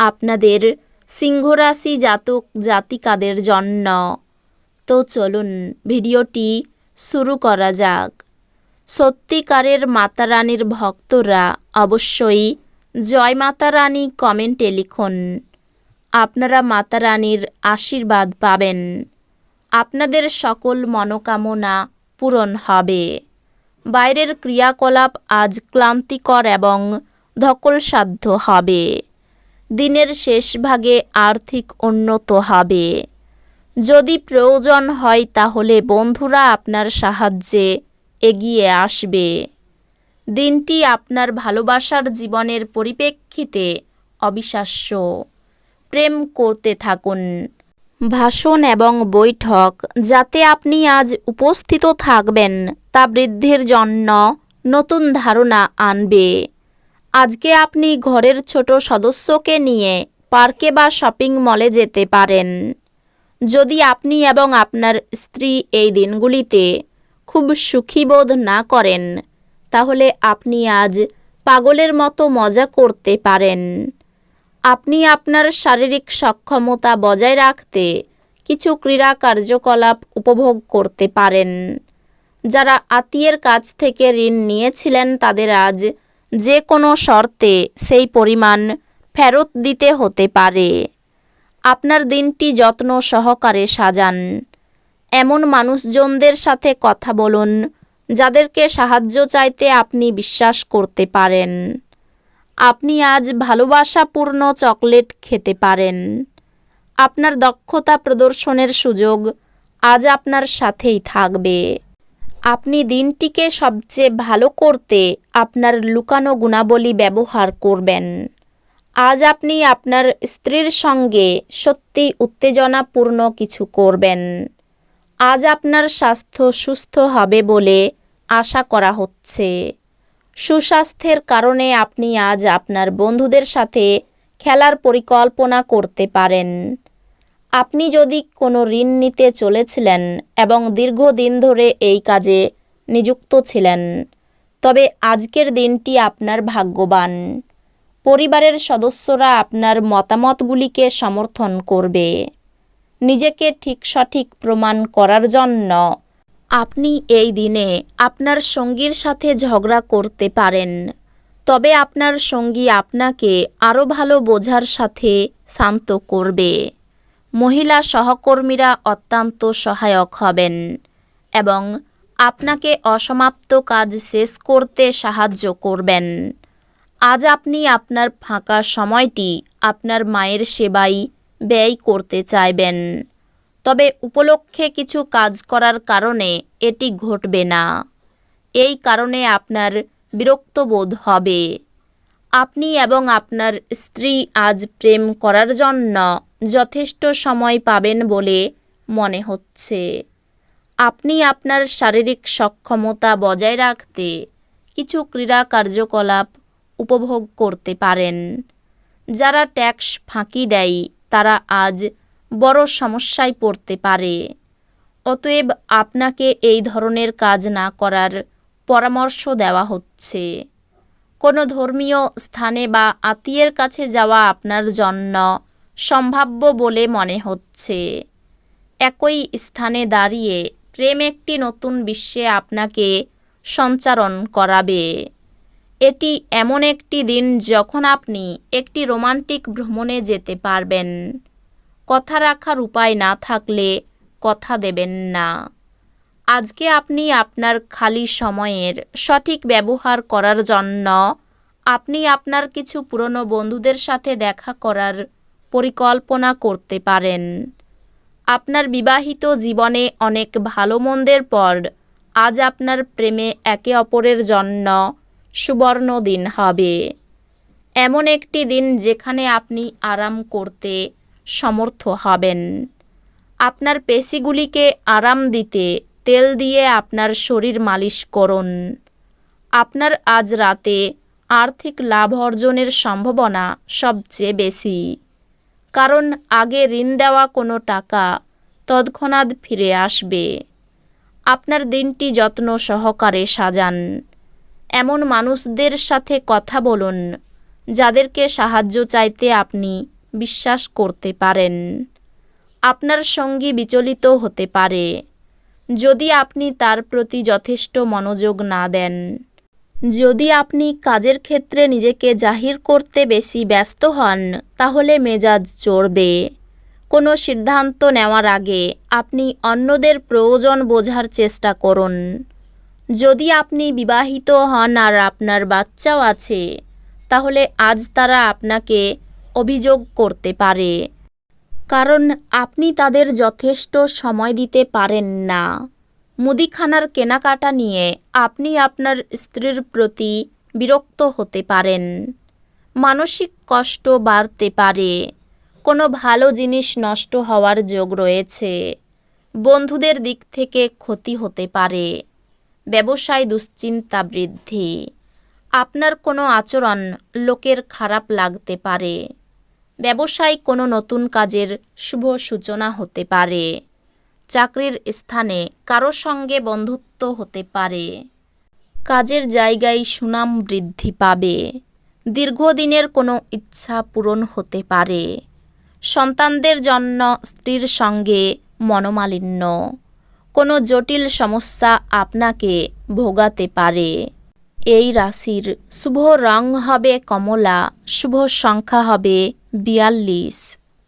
আপনাদের সিংহরাশি জাতক জাতিকাদের জন্য। তো চলুন ভিডিওটি শুরু করা যাক। সত্যিকারের মাতা রানীর ভক্তরা অবশ্যই জয় মাতা রানী কমেন্টে লিখুন। আপনারা মাতা রানীর আশীর্বাদ পাবেন। আপনাদের সকল মনোকামনা পূরণ হবে। বাইরের ক্রিয়াকলাপ আজ ক্লান্তিকর এবং ধকলসাধ্য হবে। দিনের শেষ ভাগে আর্থিক উন্নত হবে। যদি প্রয়োজন হয় তাহলে বন্ধুরা আপনার সাহায্যে এগিয়ে আসবে। দিনটি আপনার ভালোবাসার জীবনের পরিপ্রেক্ষিতে অবিশ্বাস্য। প্রেম করতে থাকুন। ভাষণ এবং বৈঠক যাতে আপনি আজ উপস্থিত থাকবেন তা বৃদ্ধির জন্য নতুন ধারণা আনবে। আজকে আপনি ঘরের ছোট সদস্যকে নিয়ে পার্কে বা শপিং মলে যেতে পারেন। যদি আপনি এবং আপনার স্ত্রী এই দিনগুলিতে খুব সুখী বোধ না করেন, তাহলে আপনি আজ পাগলের মতো মজা করতে পারেন। আপনি আপনার শারীরিক সক্ষমতা বজায় রাখতে কিছু ক্রীড়া কার্যকলাপ উপভোগ করতে পারেন। যারা আত্মীয়ের কাছ থেকে ঋণ নিয়েছিলেন, তাদের আজ যে কোনো শর্তে সেই পরিমাণ ফেরত দিতে হতে পারে। আপনার দিনটি যত্ন সহকারে সাজান। এমন মানুষজনদের সাথে কথা বলুন, যাদেরকে সাহায্য চাইতে আপনি বিশ্বাস করতে পারেন। আপনি আজ ভালোবাসাপূর্ণ চকলেট খেতে পারেন। আপনার দক্ষতা প্রদর্শনের সুযোগ আজ আপনার সাথেই থাকবে। আপনি দিনটিকে সবচেয়ে ভালো করতে আপনার লুকানো গুণাবলী ব্যবহার করবেন। আজ আপনি আপনার স্ত্রীর সঙ্গে সত্যি উত্তেজনাপূর্ণ কিছু করবেন। আজ আপনার স্বাস্থ্য সুস্থ হবে বলে আশা করা হচ্ছে। সুস্বাস্থ্যের কারণে আপনি আজ আপনার বন্ধুদের সাথে খেলার পরিকল্পনা করতে পারেন। আপনি যদি কোনো ঋণ নিতে চলেছিলেন এবং দীর্ঘদিন ধরে এই কাজে নিযুক্ত ছিলেন, তবে আজকের দিনটি আপনার ভাগ্যবান। পরিবারের সদস্যরা আপনার মতামতগুলিকে সমর্থন করবে। নিজেকে ঠিক সঠিক প্রমাণ করার জন্য আপনি এই দিনে আপনার সঙ্গীর সাথে ঝগড়া করতে পারেন, তবে আপনার সঙ্গী আপনাকে আরও ভালো বোঝার সাথে শান্ত করবে। মহিলা সহকর্মীরা অত্যন্ত সহায়ক হবেন এবং আপনাকে অসমাপ্ত কাজ শেষ করতে সাহায্য করবেন। আজ আপনি আপনার ফাঁকা সময়টি আপনার মায়ের সেবাই ব্যয় করতে চাইবেন। তবে উপলক্ষে কিছু কাজ করার কারণে এটি ঘটবে না। এই কারণে আপনার বিরক্ত বোধ হবে। আপনি এবং আপনার স্ত্রী আজ প্রেম করার জন্য যথেষ্ট সময় পাবেন বলে মনে হচ্ছে। আপনি আপনার শারীরিক সক্ষমতা বজায় রাখতে কিছু ক্রীড়া কার্যকলাপ উপভোগ করতে পারেন। যারা ট্যাক্স ফাঁকি দেয়, তারা আজ বড় সমস্যায় পড়তে পারে। অতএব আপনাকে এই ধরনের কাজ না করার পরামর্শ দেওয়া হচ্ছে। কোনো ধর্মীয় স্থানে বা আত্মীয়ের কাছে যাওয়া আপনার জন্য সম্ভাব্য বলে মনে হচ্ছে। একই স্থানে দাঁড়িয়ে প্রেম একটি নতুন বিশ্বে আপনাকে সঞ্চারণ করাবে। এটি এমন একটি দিন যখন আপনি একটি রোমান্টিক ভ্রমণে যেতে পারবেন। কথা রাখার উপায় না থাকলে কথা দেবেন না। আজকে আপনি আপনার খালি সময়ের সঠিক ব্যবহার করার জন্য আপনি আপনার কিছু পুরনো বন্ধুদের সাথে দেখা করার পরিকল্পনা করতে পারেন। আপনার বিবাহিত জীবনে অনেক ভালো মন্দের পর আজ আপনার প্রেমে একে অপরের জন্য সুবর্ণ দিন হবে। এমন একটি দিন যেখানে আপনি আরাম করতে সমর্থ হবেন। আপনার পেশিগুলিকে আরাম দিতে তেল দিয়ে আপনার শরীর মালিশ করুন। আপনার আজ রাতে আর্থিক লাভ অর্জনের সম্ভাবনা সবচেয়ে বেশি। কারণ আগে ঋণ দেওয়া কোনো টাকা তৎক্ষণাৎ ফিরে আসবে। আপনার দিনটি যত্ন সহকারে সাজান। এমন মানুষদের সাথে কথা বলুন, যাদেরকে সাহায্য চাইতে আপনি বিশ্বাস করতে পারেন। আপনার সঙ্গী বিচলিত হতে পারে। যদি আপনি তার প্রতি যথেষ্ট মনোযোগ না দেন যদি আপনি কাজের ক্ষেত্রে নিজেকে জাহির করতে বেশি ব্যস্ত হন, তাহলে মেজাজ চড়বে। কোনো সিদ্ধান্ত নেওয়ার আগে আপনি অন্যদের প্রয়োজন বোঝার চেষ্টা করুন। যদি আপনি বিবাহিত হন আর আপনার বাচ্চাও আছে, তাহলে আজ তারা আপনাকে অভিযোগ করতে পারে। কারণ আপনি তাদের যথেষ্ট সময় দিতে পারেন না। মুদিখানার কেনাকাটা নিয়ে আপনি আপনার স্ত্রীর প্রতি বিরক্ত হতে পারেন। মানসিক কষ্ট বাড়তে পারে। কোনো ভালো জিনিস নষ্ট হওয়ার যোগ রয়েছে। বন্ধুদের দিক থেকে ক্ষতি হতে পারে। ব্যবসায় দুশ্চিন্তা বৃদ্ধি। আপনার কোনো আচরণ লোকের খারাপ লাগতে পারে। ব্যবসায় কোনো নতুন কাজের শুভ সূচনা হতে পারে। চাকরির স্থানে কারও সঙ্গে বন্ধুত্ব হতে পারে। কাজের জায়গায় সুনাম বৃদ্ধি পাবে। দীর্ঘদিনের কোনো ইচ্ছা পূরণ হতে পারে। সন্তানদের জন্য স্ত্রীর সঙ্গে মনোমালিন্য। কোনো জটিল সমস্যা আপনাকে ভোগাতে পারে। এই রাশির শুভ রং হবে কমলা, শুভ সংখ্যা হবে বিয়াল্লিশ।